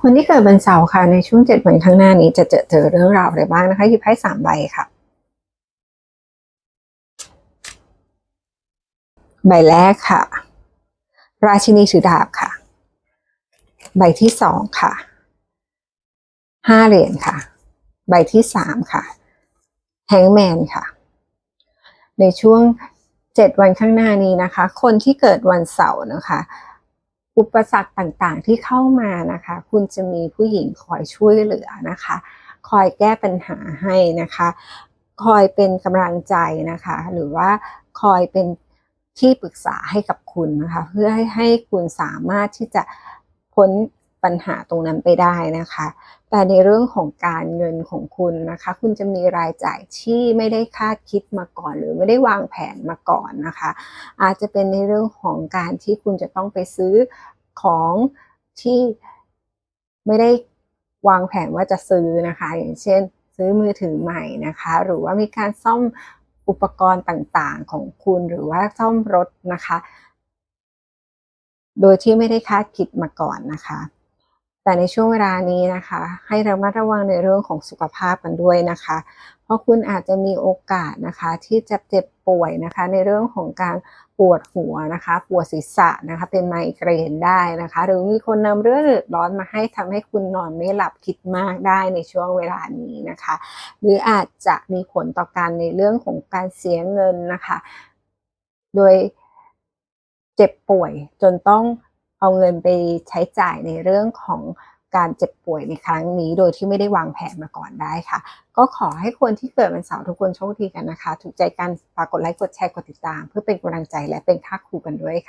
คนที่เกิดวันเสาร์ค่ะในช่วงเจ็ดวันข้างหน้านี้จะเจอเจอเรื่องราวอะไรบ้างนะคะหยิบไพ่สามใบค่ะ ใบแรกค่ะ ราชินีถือดาบค่ะ ใบที่สองค่ะห้าเหรียญค่ะ ใบที่สามค่ะแฮงแมนค่ะ ในช่วงเจ็ดวันข้างหน้านี้นะคะ คนที่เกิดวันเสาร์นะคะ อุปสรรคต่างๆที่เข้ามานะคะ คุณจะมีผู้หญิงคอยช่วยเหลือนะคะ คอยแก้ปัญหาให้นะคะ คอยเป็นกำลังใจนะคะ หรือว่าคอยเป็นที่ปรึกษาให้กับคุณนะคะ เพื่อให้ให้คุณสามารถที่จะพ้นปัญหาตรงนั้นไปได้นะคะ แต่ในเรื่องของการเงินของคุณนะคะ คุณจะมีรายจ่ายที่ไม่ได้คาดคิดมาก่อน หรือไม่ได้วางแผนมาก่อนนะคะ อาจจะเป็นในเรื่องของการที่คุณจะต้องไปซื้อ ของที่ไม่ได้วางแผนว่าจะซื้อนะคะ อย่างเช่น ซื้อมือถือใหม่นะคะ หรือว่ามีการซ่อมอุปกรณ์ต่างๆของคุณหรือว่าซ่อมรถนะคะ โดยที่ไม่ได้คาดคิดมาก่อนนะคะ แต่ในช่วงเวลานี้นะคะ ให้ระมัดระวังในเรื่องของสุขภาพกันด้วยนะคะ เพราะคุณอาจจะมีโอกาสนะคะที่จะเจ็บป่วยนะคะ ในเรื่องของการปวดหัวนะคะปวดศีรษะนะคะเป็นไมเกรนได้นะคะ หรือมีคนนำเรื่องเดือดร้อนมาให้ทำให้คุณนอนไม่หลับคิดมากได้ในช่วงเวลานี้นะคะ หรืออาจจะมีผลต่อการในเรื่องของการเสียเงินนะคะ โดยเจ็บป่วยจนต้องเอาเงินไปใช้จ่ายในเรื่องของ การเจ็บป่วยในครั้งนี้ โดยที่ไม่ได้วางแผนมาก่อนได้ค่ะ ก็ขอให้คนที่เกิดวันเสาร์ทุกคนโชคดีกันนะคะ ถูกใจกันฝากกดไลค์กดแชร์กดติดตาม เพื่อเป็นกำลังใจและเป็นค่าครูกันด้วยค่ะ